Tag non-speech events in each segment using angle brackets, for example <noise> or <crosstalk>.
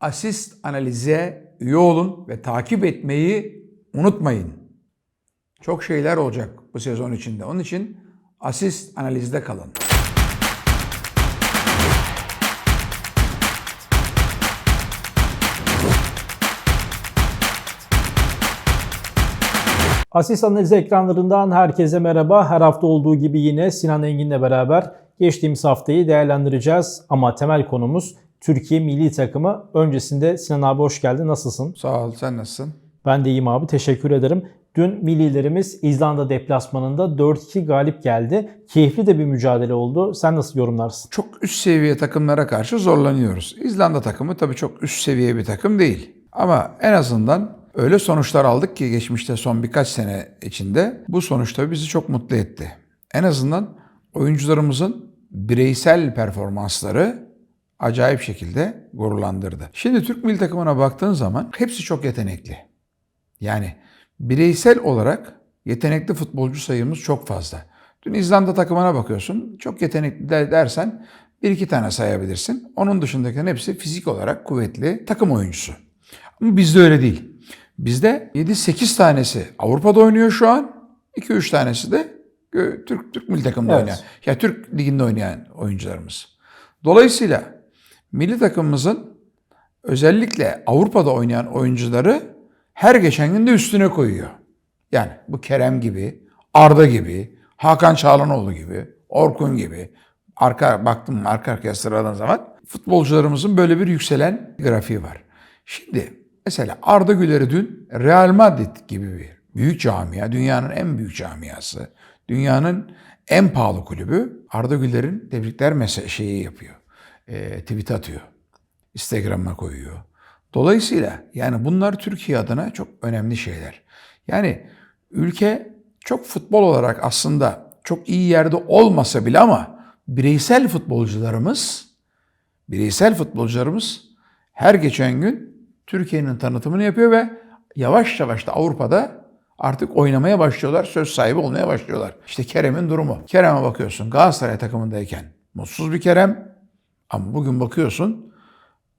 asist analize üye olun ve takip etmeyi unutmayın. Çok şeyler olacak bu sezon içinde. Onun için asist analizde kalın. Asist analizi ekranlarından herkese merhaba. Her hafta olduğu gibi yine Sinan Engin'le beraber geçtiğimiz haftayı değerlendireceğiz. Ama temel konumuz Türkiye milli takımı. Öncesinde Sinan abi hoş geldin. Nasılsın? Sağ ol. Sen nasılsın? Ben de iyiyim abi. Teşekkür ederim. Dün millilerimiz İzlanda deplasmanında 4-2 galip geldi. Keyifli de bir mücadele oldu. Sen nasıl yorumlarsın? Çok üst seviye takımlara karşı zorlanıyoruz. İzlanda takımı tabii çok üst seviye bir takım değil. Ama en azından öyle sonuçlar aldık ki geçmişte son birkaç sene içinde bu sonuç tabii bizi çok mutlu etti. En azından oyuncularımızın bireysel performansları acayip şekilde gururlandırdı. Şimdi Türk milli takımına baktığın zaman hepsi çok yetenekli. Yani bireysel olarak yetenekli futbolcu sayımız çok fazla. Dün İzlanda takımına bakıyorsun. Çok yetenekli de dersen bir iki tane sayabilirsin. Onun dışındakilerin hepsi fizik olarak kuvvetli takım oyuncusu. Ama bizde öyle değil. Bizde 7-8 tanesi Avrupa'da oynuyor şu an. 2-3 tanesi de Türk Türk milli takımda Evet. oynayan. Ya Türk liginde oynayan oyuncularımız. Dolayısıyla milli takımımızın özellikle Avrupa'da oynayan oyuncuları her geçen gün de üstüne koyuyor. Yani bu Kerem gibi, Arda gibi, Hakan Çağlanoğlu gibi, Orkun gibi arka baktım arka arkaya sıraladığın zaman futbolcularımızın böyle bir yükselen grafiği var. Şimdi mesela Arda Güler'i dün Real Madrid gibi bir büyük camia, dünyanın en büyük camiası, dünyanın en pahalı kulübü Arda Güler'in tebrikler şeyi yapıyor. E, tweet atıyor. Instagram'a koyuyor. Dolayısıyla yani bunlar Türkiye adına çok önemli şeyler. Yani ülke çok futbol olarak aslında çok iyi yerde olmasa bile ama bireysel futbolcularımız bireysel futbolcularımız her geçen gün Türkiye'nin tanıtımını yapıyor ve yavaş yavaş da Avrupa'da artık oynamaya başlıyorlar, söz sahibi olmaya başlıyorlar. İşte Kerem'in durumu. Kerem'e bakıyorsun Galatasaray takımındayken mutsuz bir Kerem ama bugün bakıyorsun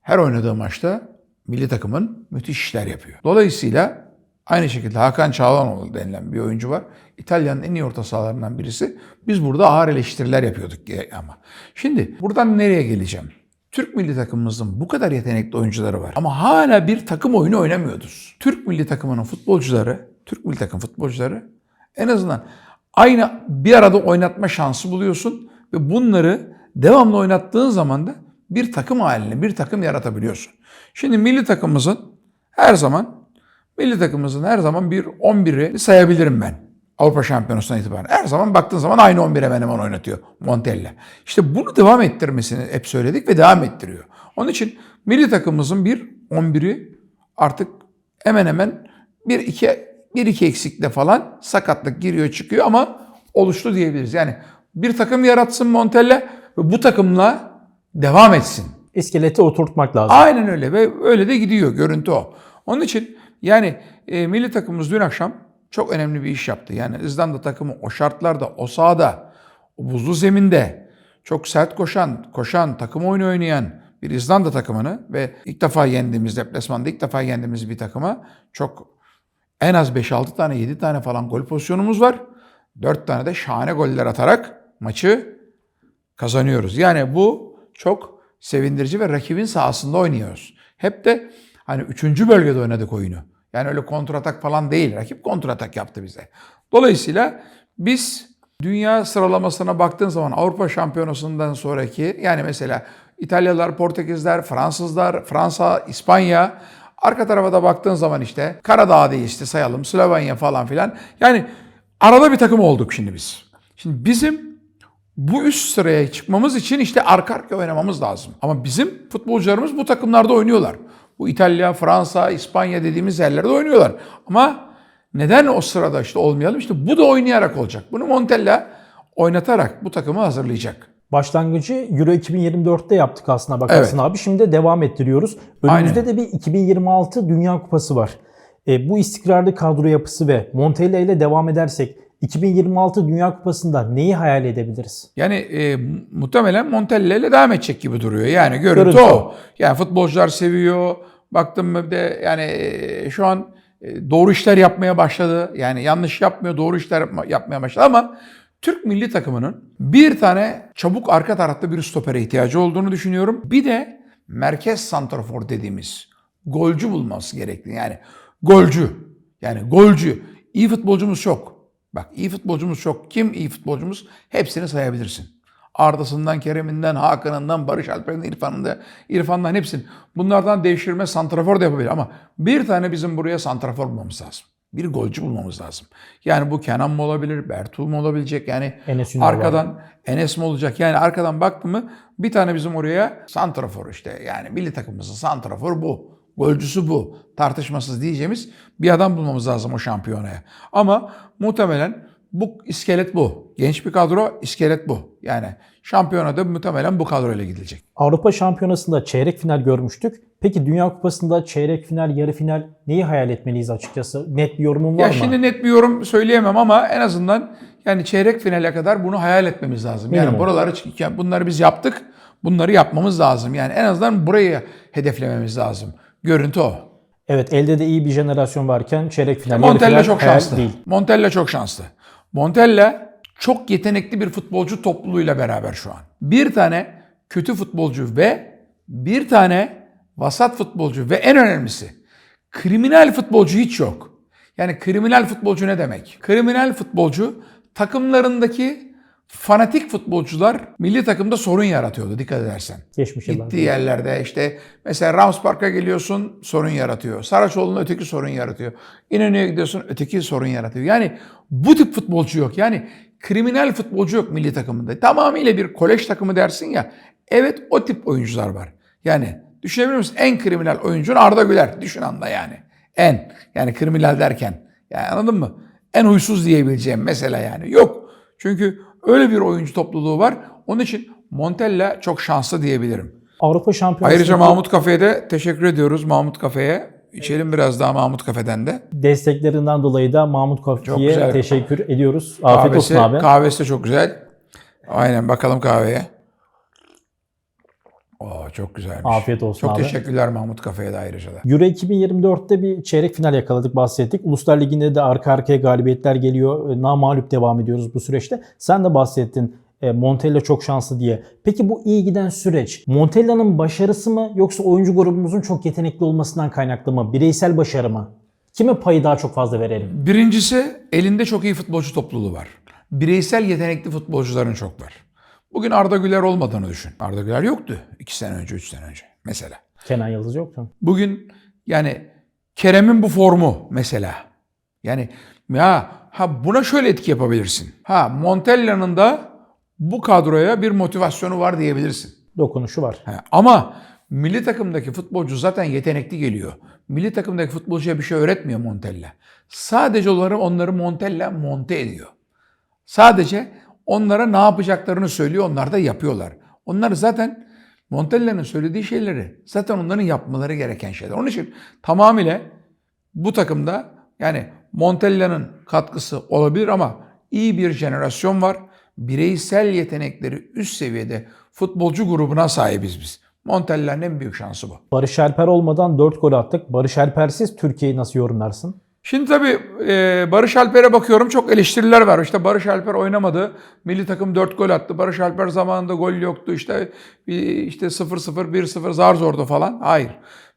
her oynadığı maçta milli takımın müthiş işler yapıyor. Dolayısıyla aynı şekilde Hakan Çağlanoğlu denilen bir oyuncu var. İtalya'nın en iyi orta sahalarından birisi. Biz burada ağır eleştiriler yapıyorduk ya- ama. Şimdi buradan nereye geleceğim? Türk milli takımımızın bu kadar yetenekli oyuncuları var. Ama hala bir takım oyunu oynamıyoruz. Türk milli takımının futbolcuları, Türk milli takım futbolcuları en azından aynı bir arada oynatma şansı buluyorsun ve bunları devamlı oynattığın zaman da bir takım haline, bir takım yaratabiliyorsun. Şimdi milli takımımızın her zaman milli takımımızın her zaman bir 11'i sayabilirim ben. Avrupa Şampiyonası'na itibaren. Her zaman baktığın zaman aynı 11'e hemen hemen oynatıyor Montella. İşte bunu devam ettirmesini hep söyledik ve devam ettiriyor. Onun için milli takımımızın bir 11'i artık hemen hemen bir iki, bir iki eksikle falan sakatlık giriyor çıkıyor ama oluştu diyebiliriz. Yani bir takım yaratsın Montella ve bu takımla devam etsin. İskeleti oturtmak lazım. Aynen öyle ve öyle de gidiyor görüntü o. Onun için yani e, milli takımımız dün akşam çok önemli bir iş yaptı. Yani İzlanda takımı o şartlarda, o sahada, o buzlu zeminde çok sert koşan, koşan, takım oyunu oynayan bir İzlanda takımını ve ilk defa yendiğimiz deplasmanda ilk defa yendiğimiz bir takıma çok en az 5-6 tane 7 tane falan gol pozisyonumuz var. 4 tane de şahane goller atarak maçı kazanıyoruz. Yani bu çok sevindirici ve rakibin sahasında oynuyoruz. Hep de hani üçüncü bölgede oynadık oyunu. Yani öyle kontratak falan değil. Rakip kontratak yaptı bize. Dolayısıyla biz dünya sıralamasına baktığın zaman Avrupa Şampiyonası'ndan sonraki yani mesela İtalyalılar, Portekizler, Fransızlar, Fransa, İspanya arka tarafa da baktığın zaman işte Karadağ değil işte sayalım Slovenya falan filan. Yani arada bir takım olduk şimdi biz. Şimdi bizim bu üst sıraya çıkmamız için işte arka arka oynamamız lazım. Ama bizim futbolcularımız bu takımlarda oynuyorlar. Bu İtalya, Fransa, İspanya dediğimiz yerlerde oynuyorlar. Ama neden o sırada işte olmayalım? İşte bu da oynayarak olacak. Bunu Montella oynatarak bu takımı hazırlayacak. Başlangıcı Euro 2024'te yaptık aslında bakarsın abi. Şimdi de devam ettiriyoruz. Önümüzde Aynen. de bir 2026 Dünya Kupası var. E, bu istikrarlı kadro yapısı ve Montella ile devam edersek 2026 Dünya Kupası'nda neyi hayal edebiliriz? Yani e, mu- muhtemelen Montella ile devam edecek gibi duruyor. Yani görüntü, Görüntü o. Yani futbolcular seviyor. Baktım bir de yani e, şu an e, doğru işler yapmaya başladı. Yani yanlış yapmıyor, doğru işler yapma- yapmaya başladı ama Türk milli takımının bir tane çabuk arka tarafta bir stopere ihtiyacı olduğunu düşünüyorum. Bir de merkez santrafor dediğimiz golcü bulması gerekli. Yani golcü. Yani golcü. İyi futbolcumuz çok. Bak iyi futbolcumuz çok. Kim iyi futbolcumuz? Hepsini sayabilirsin. Arda'sından, Kerem'inden, Hakan'ından, Barış Alper'den, İrfan'ından, İrfan'dan hepsini. Bunlardan devşirme santrafor da yapabilir. Ama bir tane bizim buraya santrafor bulmamız lazım. Bir golcü bulmamız lazım. Yani bu Kenan mı olabilir, Bertuğ mu olabilecek? Yani Enes Ünal var. arkadan Enes mi olacak? Yani arkadan baktım mı bir tane bizim oraya santrafor işte. Yani milli takımımızın santraforu bu. Golcüsü bu. Tartışmasız diyeceğimiz bir adam bulmamız lazım o şampiyonaya. Ama muhtemelen bu iskelet bu. Genç bir kadro, iskelet bu. Yani şampiyonada muhtemelen bu kadroyla gidilecek. Avrupa Şampiyonası'nda çeyrek final görmüştük. Peki Dünya Kupası'nda çeyrek final, yarı final neyi hayal etmeliyiz açıkçası? Net bir yorumun var Ya mı? şimdi net bir yorum söyleyemem ama en azından yani çeyrek finale kadar bunu hayal etmemiz lazım. Yani Minimum. buraları yani bunları biz yaptık. Bunları yapmamız lazım. Yani en azından burayı hedeflememiz lazım. Görüntü o. Evet elde de iyi bir jenerasyon varken çeyrek final, Montella final çok şanslı. değil. Montella çok şanslı. Montella çok yetenekli bir futbolcu topluluğuyla beraber şu an. Bir tane kötü futbolcu ve bir tane vasat futbolcu ve en önemlisi kriminal futbolcu hiç yok. Yani kriminal futbolcu ne demek? Kriminal futbolcu takımlarındaki fanatik futbolcular milli takımda sorun yaratıyordu dikkat edersen. Geçmiş yıllarda. Gittiği yerlerde işte mesela Rams Park'a geliyorsun sorun yaratıyor. Saraçoğlu'nun öteki sorun yaratıyor. İnönü'ye gidiyorsun öteki sorun yaratıyor. Yani bu tip futbolcu yok. Yani kriminal futbolcu yok milli takımında. Tamamıyla bir kolej takımı dersin ya. Evet o tip oyuncular var. Yani düşünebilir misin? En kriminal oyuncun Arda Güler. Düşün anda yani. En. Yani kriminal derken. Yani anladın mı? En huysuz diyebileceğim mesela yani. Yok. Çünkü öyle bir oyuncu topluluğu var. Onun için Montella çok şanslı diyebilirim. Avrupa Şampiyonası'nda Ayrıca Mahmut Kafe'ye de teşekkür ediyoruz. Mahmut Kafe'ye. İçelim biraz daha Mahmut Kafe'den de. desteklerinden dolayı da Mahmut güzel. teşekkür ediyoruz. Afiyet kahvesi, olsun abi. Kahvesi de çok güzel. Aynen bakalım kahveye. Oo, çok güzelmiş. Afiyet olsun Çok abi. teşekkürler Mahmut Kafe'ye de ayrıca da. Euro 2024'te bir çeyrek final yakaladık bahsettik. Uluslar Ligi'nde de arka arkaya galibiyetler geliyor. E, Namalup devam ediyoruz bu süreçte. Sen de bahsettin e, Montella çok şanslı diye. Peki bu iyi giden süreç Montella'nın başarısı mı yoksa oyuncu grubumuzun çok yetenekli olmasından kaynaklı mı? Bireysel başarı mı? Kime payı daha çok fazla verelim? Birincisi elinde çok iyi futbolcu topluluğu var. Bireysel yetenekli futbolcuların çok var. Bugün Arda Güler olmadığını düşün. Arda Güler yoktu 2 sene önce, 3 sene önce mesela. Kenan Yıldız yok mu? Bugün yani Kerem'in bu formu mesela. Yani ya ha buna şöyle etki yapabilirsin. Ha Montella'nın da bu kadroya bir motivasyonu var diyebilirsin. Dokunuşu var. Ha, ama milli takımdaki futbolcu zaten yetenekli geliyor. Milli takımdaki futbolcuya bir şey öğretmiyor Montella. Sadece onları, onları Montella monte ediyor. Sadece onlara ne yapacaklarını söylüyor, onlar da yapıyorlar. Onlar zaten Montella'nın söylediği şeyleri, zaten onların yapmaları gereken şeyler. Onun için tamamıyla bu takımda yani Montella'nın katkısı olabilir ama iyi bir jenerasyon var. Bireysel yetenekleri üst seviyede futbolcu grubuna sahibiz biz. Montella'nın en büyük şansı bu. Barış Alper olmadan 4 gol attık. Barış Alper'siz Türkiye'yi nasıl yorumlarsın? Şimdi tabii e, Barış Alper'e bakıyorum çok eleştiriler var. İşte Barış Alper oynamadı. Milli takım 4 gol attı. Barış Alper zamanında gol yoktu. İşte işte 0-0 1-0 zar zordu falan. Hayır.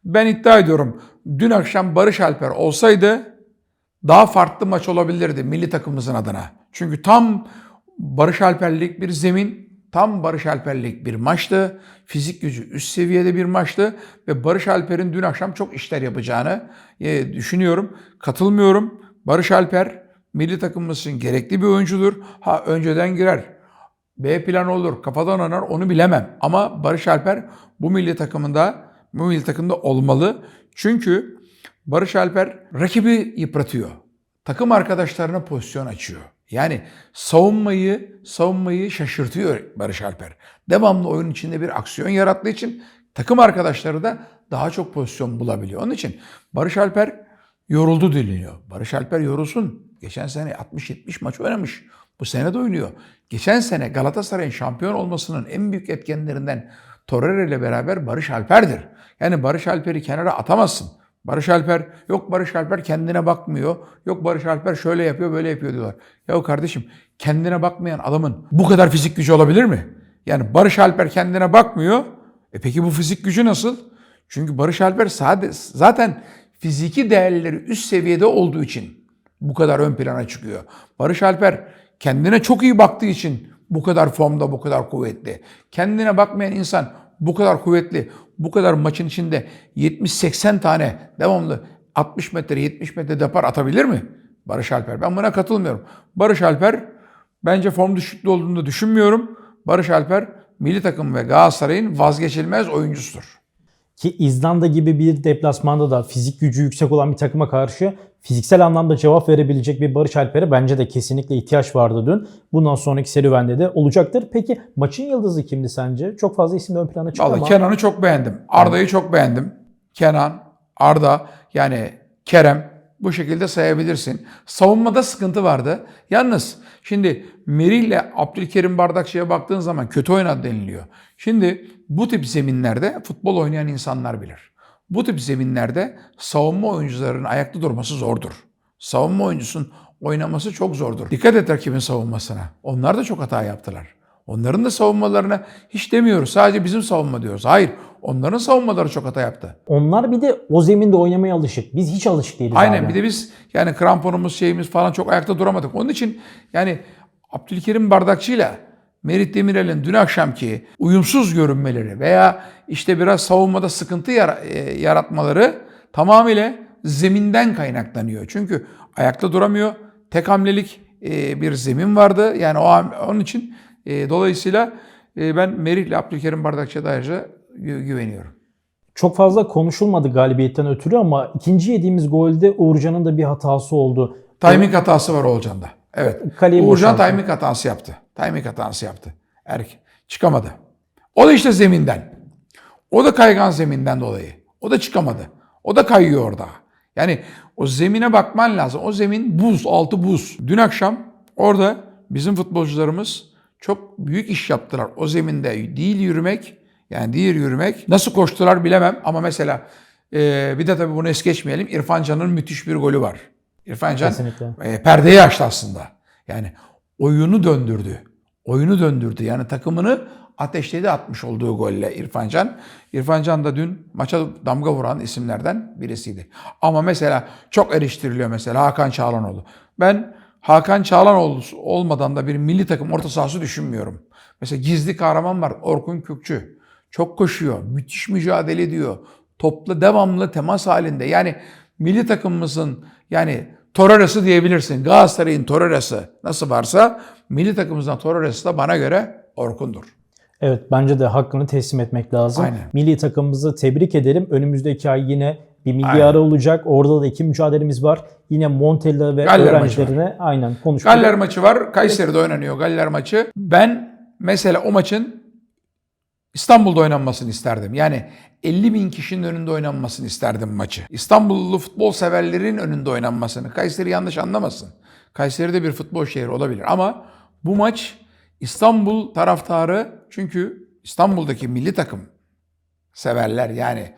Ben iddia ediyorum. Dün akşam Barış Alper olsaydı daha farklı maç olabilirdi milli takımımızın adına. Çünkü tam Barış Alperlik bir zemin, tam Barış Alperlik bir maçtı. Fizik gücü üst seviyede bir maçtı ve Barış Alper'in dün akşam çok işler yapacağını e, düşünüyorum. Katılmıyorum. Barış Alper milli takımımız için gerekli bir oyuncudur. Ha önceden girer. B planı olur, kafadan oynar onu bilemem. Ama Barış Alper bu milli takımında bu milli takımda olmalı. Çünkü Barış Alper rakibi yıpratıyor. Takım arkadaşlarına pozisyon açıyor. Yani savunmayı savunmayı şaşırtıyor Barış Alper. Devamlı oyun içinde bir aksiyon yarattığı için takım arkadaşları da daha çok pozisyon bulabiliyor. Onun için Barış Alper yoruldu deniliyor. Barış Alper yorulsun. geçen sene 60-70 maç oynamış. Bu sene de oynuyor. Geçen sene Galatasaray'ın şampiyon olmasının en büyük etkenlerinden Torreira ile beraber Barış Alper'dir. Yani Barış Alper'i kenara atamazsın. Barış Alper, yok Barış Alper kendine bakmıyor. Yok Barış Alper şöyle yapıyor, böyle yapıyor diyorlar. Ya kardeşim kendine bakmayan adamın bu kadar fizik gücü olabilir mi? Yani Barış Alper kendine bakmıyor. E peki bu fizik gücü nasıl? Çünkü Barış Alper zaten fiziki değerleri üst seviyede olduğu için bu kadar ön plana çıkıyor. Barış Alper kendine çok iyi baktığı için bu kadar formda, bu kadar kuvvetli. Kendine bakmayan insan bu kadar kuvvetli, bu kadar maçın içinde 70-80 tane devamlı 60 metre, 70 metre depar atabilir mi? Barış Alper. Ben buna katılmıyorum. Barış Alper bence form düşüklüğü olduğunu düşünmüyorum. Barış Alper milli takım ve Galatasaray'ın vazgeçilmez oyuncusudur. Ki İzlanda gibi bir deplasmanda da fizik gücü yüksek olan bir takıma karşı fiziksel anlamda cevap verebilecek bir Barış Alper'e bence de kesinlikle ihtiyaç vardı dün. Bundan sonraki serüvende de olacaktır. Peki maçın yıldızı kimdi sence? Çok fazla isim ön plana çıktı Vallahi ama Kenan'ı çok beğendim. Arda'yı çok beğendim. Kenan, Arda yani Kerem bu şekilde sayabilirsin. Savunmada sıkıntı vardı. Yalnız şimdi Merih ile Abdülkerim Bardakçı'ya baktığın zaman kötü oynadı deniliyor. Şimdi bu tip zeminlerde futbol oynayan insanlar bilir. Bu tip zeminlerde savunma oyuncularının ayakta durması zordur. Savunma oyuncusunun oynaması çok zordur. Dikkat et rakibin savunmasına. Onlar da çok hata yaptılar. Onların da savunmalarına hiç demiyoruz. Sadece bizim savunma diyoruz. Hayır. Onların savunmaları çok hata yaptı. onlar bir de o zeminde oynamaya alışık. Biz hiç alışık değiliz Aynen. abi. Bir de biz yani kramponumuz şeyimiz falan çok ayakta duramadık. Onun için yani Abdülkerim Bardakçı'yla Merit Demirel'in dün akşamki uyumsuz görünmeleri veya işte biraz savunmada sıkıntı e, yaratmaları tamamıyla zeminden kaynaklanıyor. Çünkü ayakta duramıyor. Tek hamlelik e, bir zemin vardı. Yani o onun için e, dolayısıyla ben Merih ile Abdülkerim Bardakçı'ya da ayrıca güveniyorum. Çok fazla konuşulmadı galibiyetten ötürü ama ikinci yediğimiz golde Uğurcan'ın da bir hatası oldu. Timing hatası var Oğulcan'da. Evet. Kaleyi Uğurcan boşalttı. timing hatası yaptı. Timing hatası yaptı. Erk çıkamadı. O da işte zeminden. O da kaygan zeminden dolayı. O da çıkamadı. O da kayıyor orada. Yani o zemine bakman lazım. O zemin buz, altı buz. Dün akşam orada bizim futbolcularımız çok büyük iş yaptılar. O zeminde değil yürümek, yani değil yürümek. Nasıl koştular bilemem ama mesela e, bir de tabii bunu es geçmeyelim. İrfan Can'ın müthiş bir golü var. İrfan Can Kesinlikle. e, perdeyi açtı aslında. Yani oyunu döndürdü. Oyunu döndürdü. Yani takımını ateşledi atmış olduğu golle İrfan Can. İrfan Can da dün maça damga vuran isimlerden birisiydi. Ama mesela çok eleştiriliyor mesela Hakan Çağlanoğlu. Ben Hakan Çağlanoğlu olmadan da bir milli takım orta sahası düşünmüyorum. Mesela gizli kahraman var Orkun Kökçü. Çok koşuyor, müthiş mücadele ediyor. Topla devamlı temas halinde. Yani milli takımımızın yani Torreira'sı diyebilirsin. Galatasaray'ın Torreira'sı nasıl varsa milli takımımızdan Torreira'sı da bana göre Orkun'dur. Evet bence de hakkını teslim etmek lazım. Aynen. Milli takımımızı tebrik ederim. Önümüzdeki ay yine bir milli Aynen. ara olacak. Orada da iki mücadelemiz var. Yine Montella ve Galler öğrencilerine aynen konuştuk. Galler maçı var. Kayseri'de oynanıyor Galler maçı. Ben mesela o maçın İstanbul'da oynanmasını isterdim. Yani 50 bin kişinin önünde oynanmasını isterdim maçı. İstanbullu futbol severlerin önünde oynanmasını. Kayseri yanlış anlamasın. Kayseri'de bir futbol şehri olabilir ama bu maç İstanbul taraftarı çünkü İstanbul'daki milli takım severler yani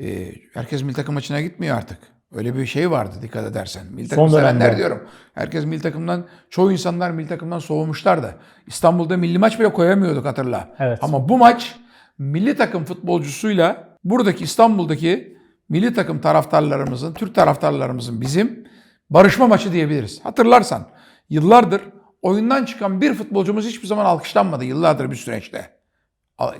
e, herkes milli takım maçına gitmiyor artık. Öyle bir şey vardı dikkat edersen. Milli takım Son sevenler dönemde. diyorum. Herkes milli takımdan, çoğu insanlar milli takımdan soğumuşlardı. İstanbul'da milli maç bile koyamıyorduk hatırla. Evet. Ama bu maç milli takım futbolcusuyla buradaki İstanbul'daki milli takım taraftarlarımızın, Türk taraftarlarımızın bizim barışma maçı diyebiliriz. Hatırlarsan yıllardır oyundan çıkan bir futbolcumuz hiçbir zaman alkışlanmadı yıllardır bir süreçte.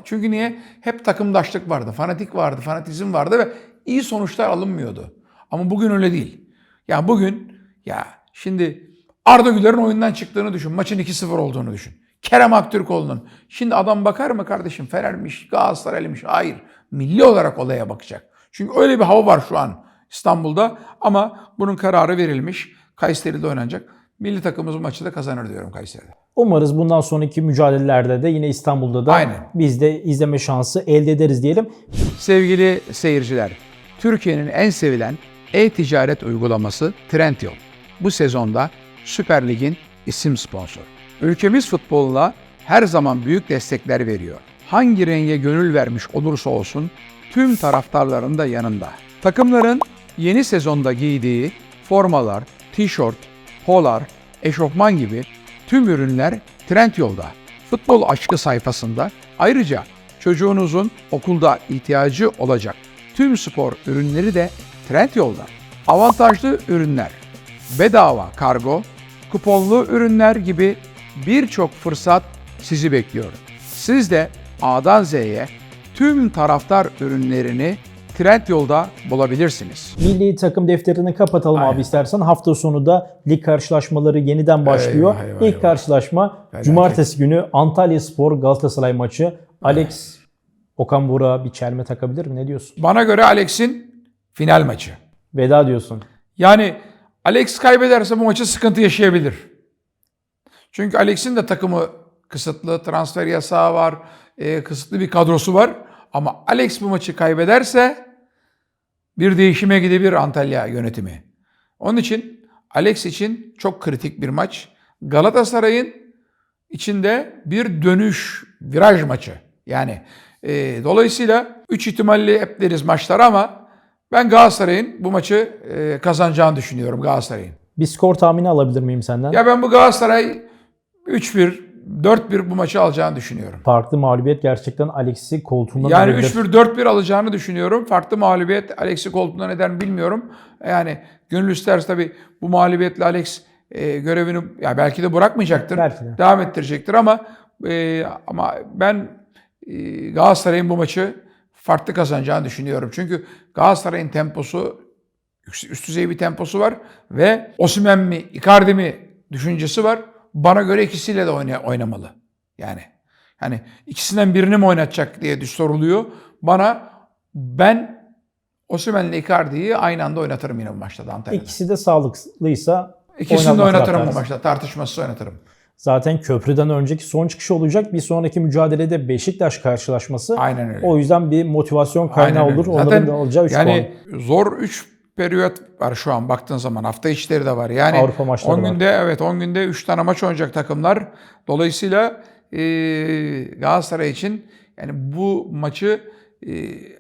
Çünkü niye? Hep takımdaşlık vardı, fanatik vardı, fanatizm vardı ve iyi sonuçlar alınmıyordu. Ama bugün öyle değil. Yani bugün ya şimdi Arda Güler'in oyundan çıktığını düşün. Maçın 2-0 olduğunu düşün. Kerem Aktürkoğlu'nun. Şimdi adam bakar mı kardeşim Fener'miş, Galatasaray'mış? Hayır. Milli olarak olaya bakacak. Çünkü öyle bir hava var şu an İstanbul'da ama bunun kararı verilmiş. Kayseri'de oynanacak. Milli takımımız bu maçı da kazanır diyorum Kayseri'de. Umarız bundan sonraki mücadelelerde de yine İstanbul'da da Aynen. biz de izleme şansı elde ederiz diyelim. Sevgili seyirciler, Türkiye'nin en sevilen e-ticaret uygulaması Trendyol. Bu sezonda Süper Lig'in isim sponsoru. Ülkemiz futboluna her zaman büyük destekler veriyor. Hangi renge gönül vermiş olursa olsun tüm taraftarların da yanında. Takımların yeni sezonda giydiği formalar, tişört, polar, eşofman gibi tüm ürünler Trendyol'da. Futbol aşkı sayfasında ayrıca çocuğunuzun okulda ihtiyacı olacak tüm spor ürünleri de Trendyol'da. Avantajlı ürünler, bedava kargo, kuponlu ürünler gibi birçok fırsat sizi bekliyor. Siz de A'dan Z'ye tüm taraftar ürünlerini Trendyol'da bulabilirsiniz. Milli takım defterini kapatalım Aynen. abi istersen. Hafta sonu da lig karşılaşmaları yeniden başlıyor. Eyvah, eyvah, İlk eyvah. karşılaşma Felaket. cumartesi günü Antalya Spor Galatasaray maçı. Alex Okan Burak'a bir çelme takabilir mi? Ne diyorsun? Bana göre Alex'in final maçı. Veda diyorsun. Yani Alex kaybederse bu maçı sıkıntı yaşayabilir. Çünkü Alex'in de takımı kısıtlı, transfer yasağı var, e, kısıtlı bir kadrosu var. Ama Alex bu maçı kaybederse bir değişime gidebilir Antalya yönetimi. Onun için Alex için çok kritik bir maç. Galatasaray'ın içinde bir dönüş, viraj maçı. Yani e, dolayısıyla 3 ihtimalli hep deriz maçlar ama ben Galatasaray'ın bu maçı e, kazanacağını düşünüyorum Galatasaray'ın. Bir skor tahmini alabilir miyim senden? Ya ben bu Galatasaray 3-1, 4-1 bu maçı alacağını düşünüyorum. Farklı mağlubiyet gerçekten Alex'i koltuğundan Yani alabilir. 3-1, 4-1 alacağını düşünüyorum. Farklı mağlubiyet Alex'i koltuğunda neden bilmiyorum. Yani gönül isterse tabii bu mağlubiyetle Alex e, görevini ya belki de bırakmayacaktır. Belki de. Devam ettirecektir ama e, ama ben e, Galatasaray'ın bu maçı farklı kazanacağını düşünüyorum. Çünkü Galatasaray'ın temposu üst, düzey bir temposu var ve Osimhen mi, Icardi mi düşüncesi var. Bana göre ikisiyle de oyna, oynamalı. Yani hani ikisinden birini mi oynatacak diye soruluyor. Bana ben Osimhen'le Icardi'yi aynı anda oynatırım yine bu maçta da Antalya'da. İkisi de sağlıklıysa İkisini de oynatırım bu maçta. Tartışmasız oynatırım. Zaten köprüden önceki son çıkışı olacak. Bir sonraki mücadelede Beşiktaş karşılaşması. Aynen öyle. O yüzden bir motivasyon kaynağı Aynen olur. öyle. Onların Zaten da alacağı 3 yani zor 3 periyot var şu an baktığın zaman. Hafta içleri de var. Yani Avrupa maçları 10 var. günde evet 10 günde 3 tane maç oynayacak takımlar. Dolayısıyla e, Galatasaray için yani bu maçı e,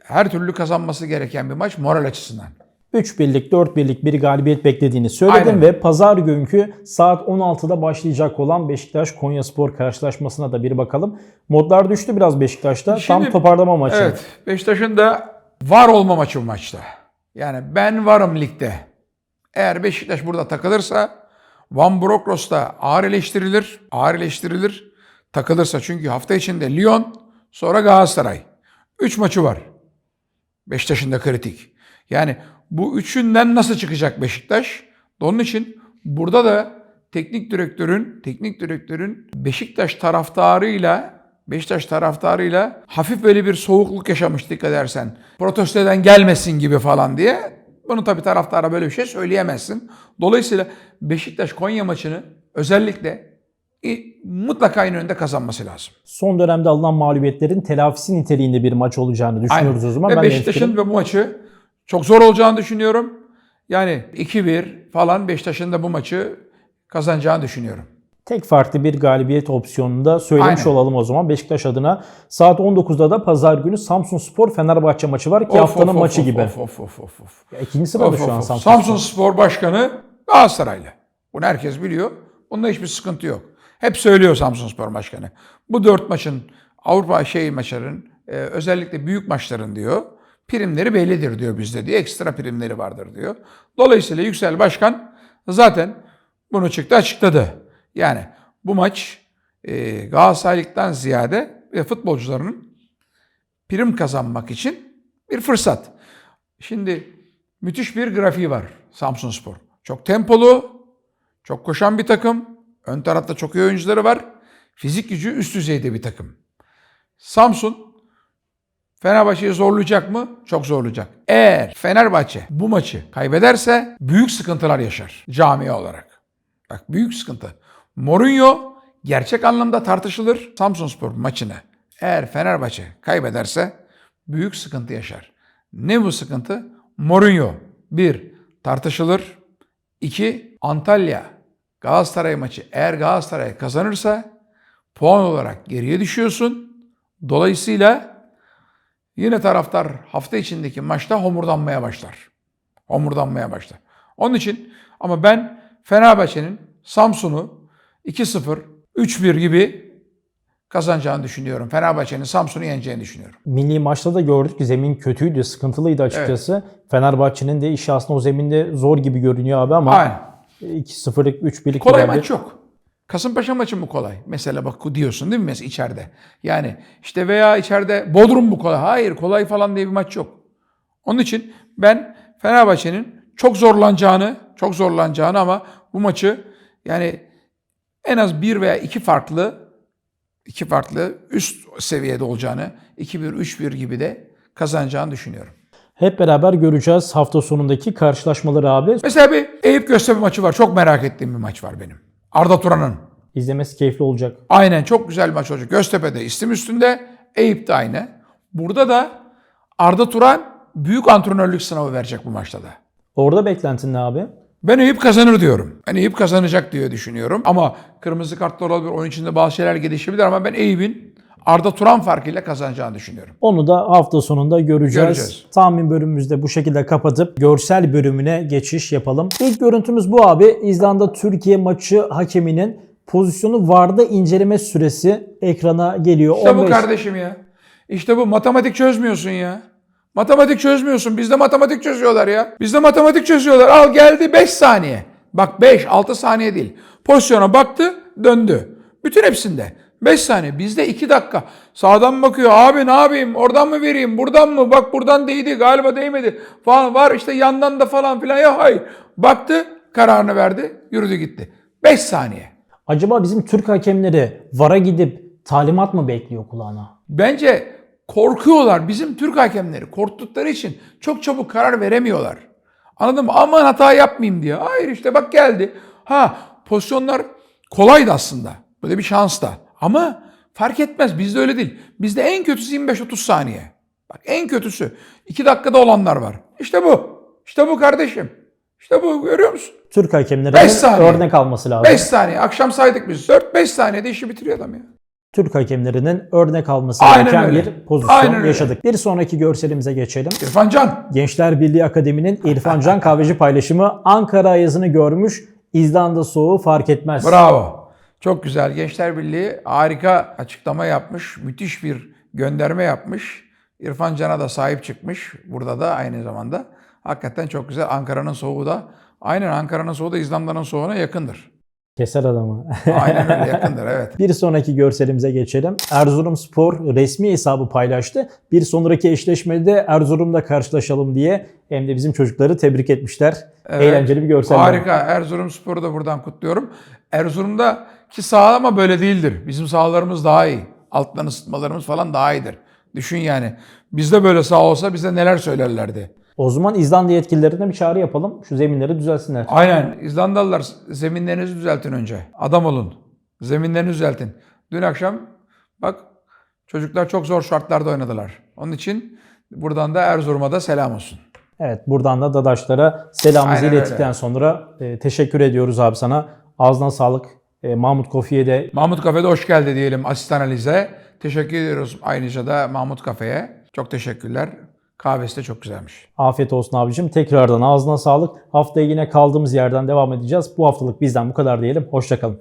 her türlü kazanması gereken bir maç moral açısından. 3 birlik 4 birlik bir galibiyet beklediğini söyledim Aynen. ve pazar günkü saat 16'da başlayacak olan Beşiktaş Konyaspor karşılaşmasına da bir bakalım. Modlar düştü biraz Beşiktaş'ta. Tam Şimdi- toparlama maçı. Evet Beşiktaş'ın da var olma maçı bu maçta. Yani ben varım ligde. Eğer Beşiktaş burada takılırsa Van Brokros da ağır eleştirilir. Ağır eleştirilir. Takılırsa çünkü hafta içinde Lyon sonra Galatasaray. Üç maçı var. Beşiktaş'ın da kritik. Yani bu üçünden nasıl çıkacak Beşiktaş? Onun için burada da teknik direktörün teknik direktörün Beşiktaş taraftarıyla Beşiktaş taraftarıyla hafif böyle bir soğukluk yaşamış dikkat edersen. Protesto eden gelmesin gibi falan diye. Bunu tabii taraftara böyle bir şey söyleyemezsin. Dolayısıyla Beşiktaş Konya maçını özellikle e, mutlaka en önde kazanması lazım. Son dönemde alınan mağlubiyetlerin telafisi niteliğinde bir maç olacağını düşünüyoruz o zaman. Ve Ben Beşiktaş'ın ve bu maçı çok zor olacağını düşünüyorum. Yani 2-1 falan Beşiktaş'ın da bu maçı kazanacağını düşünüyorum. Tek farklı bir galibiyet opsiyonunu da söylemiş Aynen. olalım o zaman Beşiktaş adına. Saat 19'da da pazar günü Samsun Spor Fenerbahçe maçı var ki Of, haftanın of, maçı of, gibi. Of, of, of, of. Ya İkinci sırada Of, şu of, an of. Samsun, Samsun Spor. Spor Başkanı Galatasaraylı. Bunu herkes biliyor. Bunda hiçbir sıkıntı yok. Hep söylüyor Samsun Spor Başkanı. Bu dört maçın Avrupa şey maçların e, özellikle büyük maçların diyor primleri bellidir diyor bizde diyor. Ekstra primleri vardır diyor. Dolayısıyla Yüksel Başkan zaten bunu çıktı açıkladı. Yani bu maç e, Galatasaraylıktan ziyade ve futbolcularının prim kazanmak için bir fırsat. Şimdi müthiş bir grafiği var Samsunspor. Çok tempolu, çok koşan bir takım. Ön tarafta çok iyi oyuncuları var. Fizik gücü üst düzeyde bir takım. Samsun Fenerbahçe'yi zorlayacak mı? Çok zorlayacak. Eğer Fenerbahçe bu maçı kaybederse büyük sıkıntılar yaşar camia olarak. Bak büyük sıkıntı. Mourinho gerçek anlamda tartışılır Samsunspor maçını. Eğer Fenerbahçe kaybederse büyük sıkıntı yaşar. Ne bu sıkıntı? Mourinho bir tartışılır. İki Antalya Galatasaray maçı eğer Galatasaray kazanırsa puan olarak geriye düşüyorsun. Dolayısıyla yine taraftar hafta içindeki maçta homurdanmaya başlar. Homurdanmaya başlar. Onun için ama ben Fenerbahçe'nin Samsun'u 2-0, 3-1 gibi kazanacağını düşünüyorum. Fenerbahçe'nin Samsun'u yeneceğini düşünüyorum. Milli maçta da gördük ki zemin kötüydü, sıkıntılıydı açıkçası. Fenerbahçe'nin de işi aslında o zeminde zor gibi görünüyor abi ama Aynen. 2-0'lık 3-1'lik Kolay maç yok. Kasımpaşa maçı mı kolay? Mesela bak diyorsun değil mi mesela içeride? Yani işte veya içeride Bodrum mu kolay? Hayır kolay falan diye bir maç yok. Onun için ben Fenerbahçe'nin çok zorlanacağını, çok zorlanacağını ama bu maçı yani en az bir veya iki farklı iki farklı üst seviyede olacağını 2-1, 3-1 gibi de kazanacağını düşünüyorum. Hep beraber göreceğiz hafta sonundaki karşılaşmaları abi. Mesela bir Eyüp Göztepe maçı var. Çok merak ettiğim bir maç var benim. Arda Turan'ın. İzlemesi keyifli olacak. Aynen çok güzel maç olacak. Göztepe'de istim üstünde, Eyüp de aynı. Burada da Arda Turan büyük antrenörlük sınavı verecek bu maçta da. Orada beklentin ne abi? Ben Eyüp kazanır diyorum. Ben Eyüp kazanacak diye düşünüyorum. Ama kırmızı kartlar olabilir, onun içinde bazı şeyler gelişebilir ama ben Eyüp'ün Arda Turan farkıyla kazanacağını düşünüyorum. Onu da hafta sonunda göreceğiz. Göreceğiz. Tahmin bölümümüzde bu şekilde kapatıp görsel bölümüne geçiş yapalım. İlk görüntümüz bu abi. İzlanda Türkiye maçı hakeminin pozisyonu VAR'da inceleme süresi ekrana geliyor. İşte bu 15 kardeşim ya. İşte bu matematik çözmüyorsun ya. Matematik çözmüyorsun. Bizde matematik çözüyorlar ya. Bizde matematik çözüyorlar. Al geldi 5 saniye. Bak 5 6 saniye değil. Pozisyona baktı döndü. Bütün hepsinde. 5 saniye. Bizde 2 dakika. Sağdan bakıyor. Abi ne yapayım? Oradan mı vereyim? Buradan mı? Bak buradan değdi. Galiba değmedi. Falan var işte yandan da falan filan. Ya hayır. Baktı kararını verdi. Yürüdü gitti. 5 saniye. Acaba bizim Türk hakemleri VAR'a gidip talimat mı bekliyor kulağına? Bence korkuyorlar. Bizim Türk hakemleri korktukları için çok çabuk karar veremiyorlar. Anladın mı? Aman hata yapmayayım diye. Hayır işte bak geldi. Ha pozisyonlar kolaydı aslında. Böyle bir şans da. Ama fark etmez. Bizde öyle değil. Bizde en kötüsü 25-30 saniye. Bak en kötüsü. 2 dakikada olanlar var. İşte bu. İşte bu kardeşim. İşte bu görüyor musun? Türk hakemlerinin örnek alması lazım. 5 saniye. Akşam saydık biz. 4-5 saniyede işi bitiriyor adam ya. Türk hakemlerinin örnek alması Aynen gereken öyle. bir pozisyon Aynen öyle. yaşadık. Bir sonraki görselimize geçelim. İrfan Can. Gençler Birliği Akademi'nin İrfan Can Kahveci paylaşımı Ankara ayazını görmüş. İzlanda soğuğu fark etmez. Bravo. Çok güzel. Gençler Birliği harika açıklama yapmış. Müthiş bir gönderme yapmış. İrfan Can'a da sahip çıkmış. Burada da aynı zamanda. Hakikaten çok güzel. Ankara'nın soğuğu da aynen Ankara'nın soğuğu da İzlanda'nın soğuğuna yakındır. Keser adamı. <laughs> Aynen öyle yakındır <laughs> evet. bir sonraki görselimize geçelim. Erzurumspor resmi hesabı paylaştı. Bir sonraki eşleşmede Erzurum'da karşılaşalım diye hem de bizim çocukları tebrik etmişler. Evet. Eğlenceli bir görsel. Harika. Erzurumspor'u da buradan kutluyorum. Erzurum'daki saha ama böyle değildir. Bizim sahalarımız daha iyi. Alttan ısıtmalarımız falan daha iyidir. Düşün yani. Bizde böyle saha olsa bize neler söylerlerdi. O zaman İzlanda yetkililerine bir çağrı yapalım. Şu zeminleri düzelsinler. Aynen. İzlandalılar zeminlerinizi düzeltin önce. Adam olun. Zeminlerini düzeltin. Dün akşam bak çocuklar çok zor şartlarda oynadılar. Onun için buradan da Erzurum'a da selam olsun. Evet buradan da Dadaşlara selamımızı Aynen ilettikten öyle. sonra e, teşekkür ediyoruz abi sana. Ağzına sağlık. E, Mahmut Kofi'ye de Mahmut Kafe'de hoş geldi diyelim asistan Alize. Teşekkür ediyoruz ayrıca da Mahmut Kafe'ye. Çok teşekkürler. Kahvesi de çok güzelmiş. afiyet olsun abicim. Tekrardan ağzına sağlık. Haftaya yine kaldığımız yerden devam edeceğiz. Bu haftalık bizden bu kadar diyelim. Hoşçakalın.